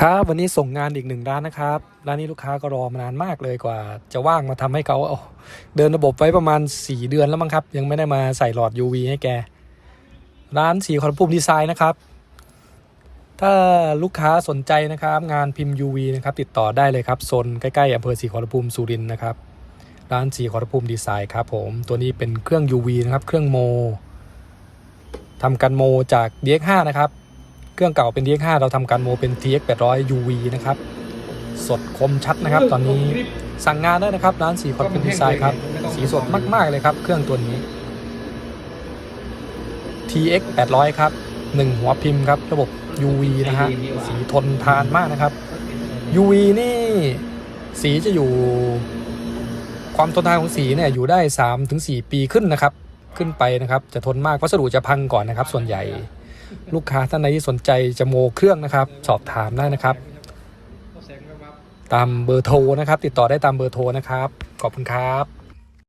ครับวันนี้ส่งงานอีกหนึ่งร้านนะครับ ร้านนี้ลูกค้าก็รอมานานมากเลยกว่า จะว่างมาทำให้เขาเอาเดินระบบไว้ประมาณ 4 เดือนแล้วมั้งครับ ยังไม่ได้มาใส่หลอด UV ให้แก ร้านสีคอนปุ่มดีไซน์นะครับ ถ้าลูกค้าสนใจนะครับ งานพิมพ์ UV นะครับติดต่อได้เลยครับโซนใกล้ๆอำเภอสีขอรภูมิสุรินทร์นะครับ ร้านสีขอรภูมิดีไซน์ครับผมตัวนี้เป็นเครื่อง UV นะครับเครื่องโมทำกันโมจาก DX5 นะครับ เครื่องเก่าเป็น DX5 เราทำการโมเป็น TX 800 UV นะครับ สดคมชัดนะครับ ตอนนี้สั่งงานได้นะครับ ร้านสีคอนเป็นดีไซน์ครับ สีสดมากๆเลยครับ เครื่องตัวนี้ TX 800 ครับ1หัวพิมพ์ครับ ระบบ UV นะฮะสีทนทานมากนะครับ UV นี่สีจะอยู่ ความทนทานของสีเนี่ยอยู่ได้ 3-4 ปีขึ้นนะครับ ขึ้นไปนะครับ จะทนมากวัสดุจะพังก่อนนะครับ ส่วนใหญ่ ลูกค้าท่านใดที่สนใจจะโมเครื่องนะครับ สอบถามได้นะครับ ตามเบอร์โทรนะครับ ติดต่อได้ตามเบอร์โทรนะครับ ขอบคุณครับ